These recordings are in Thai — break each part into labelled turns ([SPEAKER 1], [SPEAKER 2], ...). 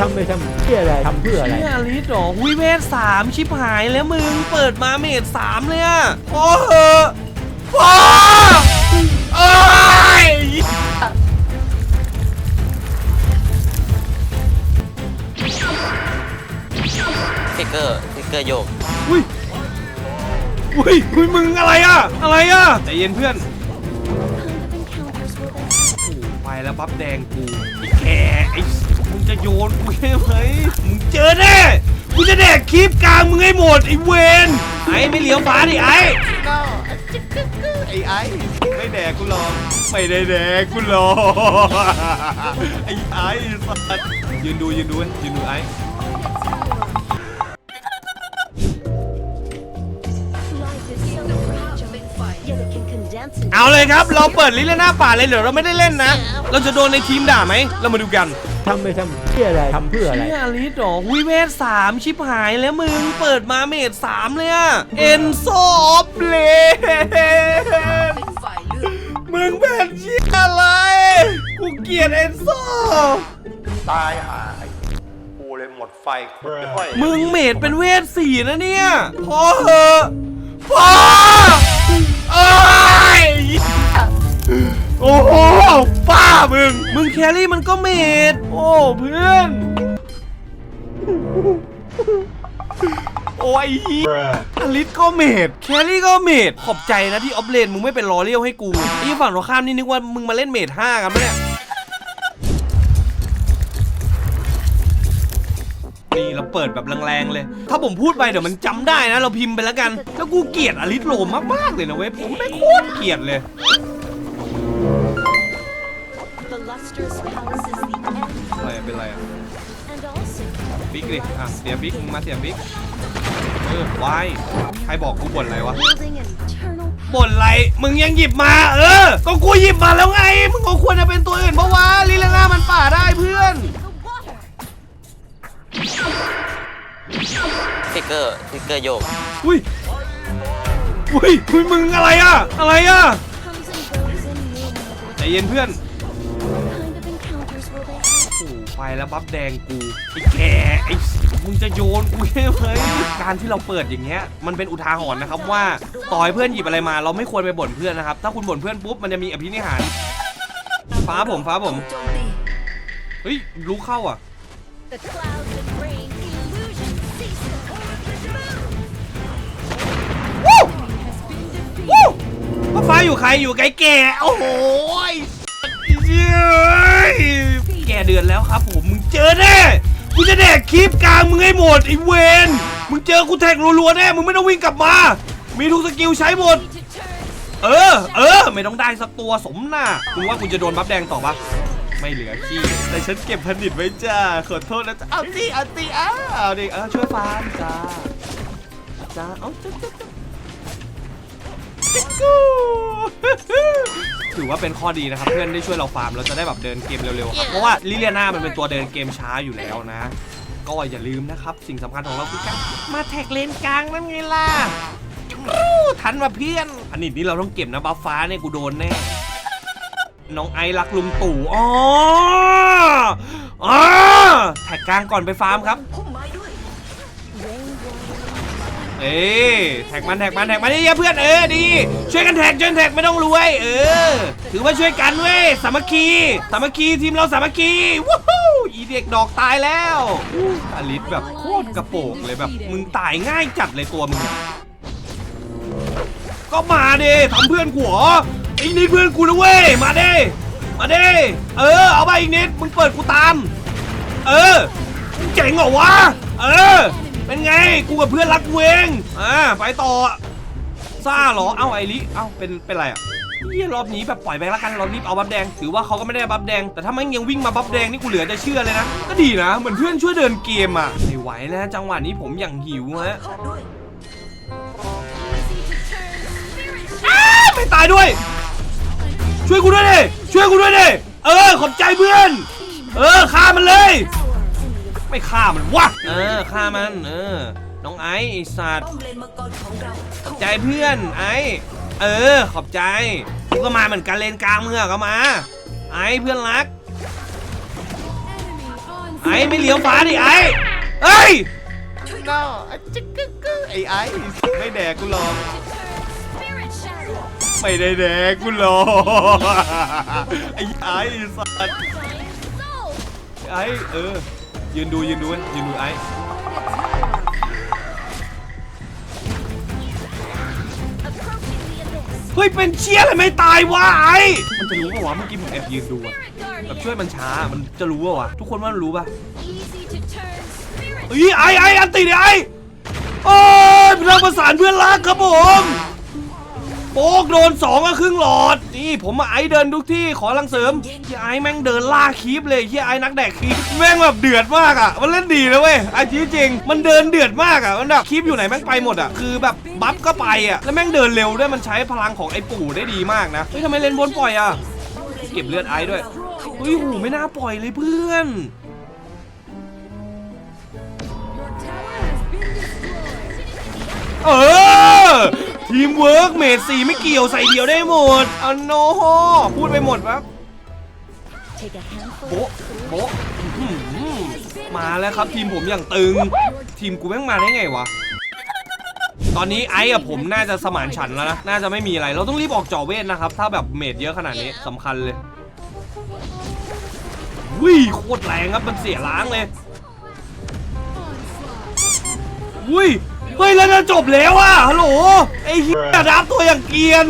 [SPEAKER 1] ทำไปทำเพื่ออะไรทำเพื่ออะไร
[SPEAKER 2] เชี่ยลิสเหรอหุยเวทสามชิบหายแล้วมึงเปิดมาเมดสามเลยอะพอเหอะพอเอ้ย
[SPEAKER 3] ฟิกเกอร์ฟิกเกอร์โยก
[SPEAKER 2] อุ้ยอุ้ยอุ้ยมึงอะไรอะอะไรอะใจเย็นเพื่อน ไปแล้วบัฟแดงกูไอ้แกไอ้ มึงจะโยนกูใช่ไหมมึงเจอแน่กูจะแดกคลิปกลางมึงให้หมดไอ้เวนไอ้ไม่เหลียวฟ้าดิไอ้
[SPEAKER 4] ไอ้ไอ้ไม่แดกกูหรอกไม่ได้แดกกูหรอกไอ้ไอ้สัตว์ยืนดูยืนดูยืนดูไอ้
[SPEAKER 2] เอาเลยครับ เราเปิดลิเลน่าป่าเลยเดี๋ยวเราไม่ได้เล่นนะ เราจะโดนในทีมด่าไหม เรามาดูกัน
[SPEAKER 1] ทำไปทำเพื่ออะไรทำเพื่ออะไร
[SPEAKER 2] เชี่ยลิสเหรอหุยเวทสามชิบหายแล้วมึง เปิดมาเมดสามเลยอะเอ็นโซอฟเลนมึงเป็นเชี่ยอะไร กูเกลียดเอ็นโซ
[SPEAKER 4] ตายหากูเลยหมดไฟค่อย
[SPEAKER 2] มึงเมดเป็นเวทสี่นะเนี่ย พอเหอะ มึง มึงแครี่มันก็เมดโอ้เพื่อน โอ้ยเหี้ยอลิสก็เมดแครี่ก็เมดขอบใจนะที่ออฟเลนมึงไม่เป็นลอเลี้ยวให้กูไอ้ฝั่งตรงข้ามนี่นึกว่ามึงมาเล่นเมดห้ากันปะเนี่ย นี่เราเปิดแบบแรงๆเลย ถ้าผมพูดไปเดี๋ยวมันจำได้นะ เราพิมพ์ไปแล้วกัน แล้วกูเกลียดอลิสโลมมากๆเลยนะเว้ย ผมไม่โคตรเกลียดเลย
[SPEAKER 5] The lustrous palace is the end,
[SPEAKER 2] อะไรอะเป็นไรอะ
[SPEAKER 5] and also
[SPEAKER 2] บิ๊กดิอะเสียบิ๊กมึงมาเสียบิ๊กเออวายใครบอกกูบ่นอะไรวะ
[SPEAKER 5] building an eternal
[SPEAKER 2] บ่นอะไร มึงยังหยิบมา เออ ก็กูหยิบมาแล้วไง มึงก็ควรจะเป็นตัวอื่นเพราะว่าลิเลน่ามันป่าได้เพื่อน
[SPEAKER 5] the water.
[SPEAKER 3] ฟิกเกอร์ฟิกเกอร์โยก
[SPEAKER 2] อุ้ย อุ้ยอุ้ยมึงอะไรอะ อะไรอะ
[SPEAKER 5] Comes and goes in name of
[SPEAKER 2] ใจเย็นเพื่อน โอ้โหไปแล้วบัฟแดงกูไอ้แกไอ้มึงจะโยนกูใช่ไหมการที่เราเปิดอย่างเงี้ยมันเป็นอุทาหรณ์นะครับว่าต่อยเพื่อนหยิบอะไรมา เราไม่ควรไปบ่นเพื่อนนะครับ ถ้าคุณบ่นเพื่อนปุ๊บมันจะมีอภินิหารฟ้าผมฟ้าผมเฮ้ยรู้เข้าอะ
[SPEAKER 5] The clouds and rain, illusion cease. Enemy has been defeated.
[SPEAKER 2] วู้ว่าฟ้าอยู่ใครอยู่ไกลแก่โอ้โหย เดือนแล้วครับผมมึงเจอแน่กูจะแดกคลิปกลางมึงให้หมดไอเวนมึงเจอกูแท็กรัวๆแน่มึงไม่ต้องวิ่งกลับมา มีทุกสกิลใช้หมด เออ เออ ไม่ต้องได้สักตัวสมหน้าคุณว่าคุณจะโดนบัฟแดงต่อปะไม่เหลือขี้แต่ฉันเก็บผนิตไว้จ้าขอโทษนะจ้าเอาสิเอาสิอ้าวเอาดิเออช่วยฟาร์มจ้าจ้าเอาจ้าจ้าจ้า ถือว่าเป็นข้อดีนะครับ เพื่อนได้ช่วยเราฟาร์มเราจะได้แบบเดินเกมเร็วๆครับเพราะว่าลิเลียนามันเป็นตัวเดินเกมช้าอยู่แล้วนะ ก็อย่าลืมนะครับ สิ่งสำคัญของเราคือการมาแท็กเลนกลางนั่นไงล่ะทันมาเพื่อน อันนี้นี่เราต้องเก็บนะบัฟฟ้าเนี่ยกูโดนแน่น้องไอรักลุงตู่อ๋ออ๋อแท็กกลางก่อนไปฟาร์มครับ เอ้แท็กมันแท็กมันแท็กมันนี่เพื่อนเออดีช่วยกันแท็กช่วยกันแท็กไม่ต้องรวยเออ ถือว่าช่วยกันเว้ยสามัคคีสามัคคีทีมเราสามัคคีวู้ฮู้อีเด็กดอกตายแล้วอลิสแบบโคตรกระโปงเลยแบบมึงตายง่ายจัดเลยตัวมึงก็มาดิทำเพื่อนกูเหรอไอ้นิดเพื่อนกูนะเว้ยมาดิมาดิเออเอาไปอีกนิดมึงเปิดกูตาม เออเจ๋งเหรอวะเออ เป็นไง กูกับเพื่อนรักกูเองอ่าไปต่อซ่าเหรอ เอ้าไอริเอ้าเป็น เป็นไรอะเียรอบนี้แบบปล่อยไปละกันเรารีบเอาบัฟแดง ถือว่าเขาก็ไม่ได้บัฟแดง แต่ถ้ามันยังวิ่งมาบัฟแดงนี่กูเหลือจะเชื่อเลยนะ ก็ดีนะ เหมือนเพื่อนช่วยเดินเกมอะไม่ไหวนะจังหวะนี้ผมอย่างหิวฮะไม่ตายด้วย ช่วยกูด้วยดิ ช่วยกูด้วยดิ เออ ขอบใจเพื่อน เออฆ่ามันเลย ไม่ฆ่ามันวะเออฆ่ามัน เออ น้องไอ้ไอ้สัตว์ขอบใจเพื่อนไอ้เออ ขอบใจกูก็มาเหมือนกันเลนกลางเมื่อะก็มา ไอ้เพื่อนรัก
[SPEAKER 5] enemy
[SPEAKER 2] ไอ้ไม่เลี้ยวฟ้าดิไอ้เอ้ย
[SPEAKER 4] น่าจิกกึกกึไอ้ไอ้ไม่แดกกูหรอก
[SPEAKER 5] Spirit shadow.
[SPEAKER 4] ไม่ได้แดกกูหรอกไอ้ไอ้สัตว์
[SPEAKER 5] Dying soul.
[SPEAKER 4] ไอ้เออ ยืนดูยืนดูเว้ยยืนดูไอ้
[SPEAKER 2] เฮ้ยเป็นเชี่ยอะไรไม่ตายวะไอ้มันจะรู้ป่าวะเมื่อกี้ผมแอบยืนดูอะแบบช่วยมันช้ามันจะรู้ป่าวะทุกคนว่ามันรู้ป่ะเฮ้ยไอ้ไอ้อันติดิไอ้โอ้ยพลังประสานเพื่อนรักครับผม โป๊กโดนสองก็ครึ่งหลอด นี่ผมมาไอเดินทุกที่ขอลังเสริมเฮียไอแม่งเดินล่าคีปเลยเฮียไอนักแดกคีปแม่งแบบเดือดมากอะ มันเล่นดีนะเว้ยไอจริงจริงมันเดินเดือดมากอะมันแบบคีปอยู่ไหนแม่งไปหมดอะคือแบบบัฟก็ไปอะแล้วแม่งเดินเร็วด้วยมันใช้พลังของไอปู่ได้ดีมากนะเฮ้ยทำไมเล่นบนปล่อยอะเก็บเลือดไอ้ด้วยเฮ้ยหูไม่น่าปล่อยเลยเพื่อนเออ ทีมเวิร์กเมดสีไม่เกี่ยวใส่เดียวได้หมดอันโนพูดไปหมดครับ
[SPEAKER 5] Take a handful.
[SPEAKER 2] โบ๊ะโบ๊ะอื้อหือมาแล้วครับทีมผมอย่างตึง ทีมกูแม่งมาได้ไงวะตอนนี้ไอ้กับผมน่าจะสมานฉันท์แล้วนะ น่าจะไม่มีอะไร เราต้องรีบออกจอเวทนะครับ ถ้าแบบเมดเยอะขนาดนี้สำคัญเลยวิโคตรแรงครับ มันเสียล้างเลยวิ เฮ้ยแล้วจะจบแล้วอะฮัลโหลไอ้เหี้ยดับตัวอย่างเกรียน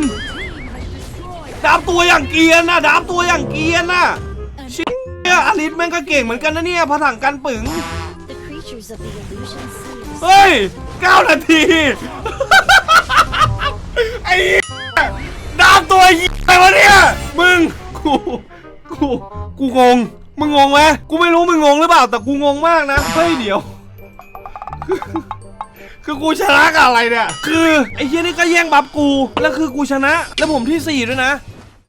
[SPEAKER 2] ดับตัวอย่างเกรียนนะดับตัวอย่างเกรียนน่ะเชี่ยอลิสแม่งก็เก่งเหมือนกันนะเนี่ยพลังกันปึ๋ง
[SPEAKER 5] The creatures of the illusion seas.
[SPEAKER 2] เฮ้ย9นาทีไอ้เหี้ยดามตัวเหี้ยอะไรวะเนี่ยมึงกูกูกูงงมึงงงไหมกูไม่รู้มึงงงหรือเปล่าแต่กูงงมากนะเฮ้ยเดี๋ยว คือกูชนะกับอะไรเนี่ย คือไอ้เฮียนี่ก็แย่งบัฟกู แล้วคือกูชนะ แล้วผมที่สี่ด้วยนะ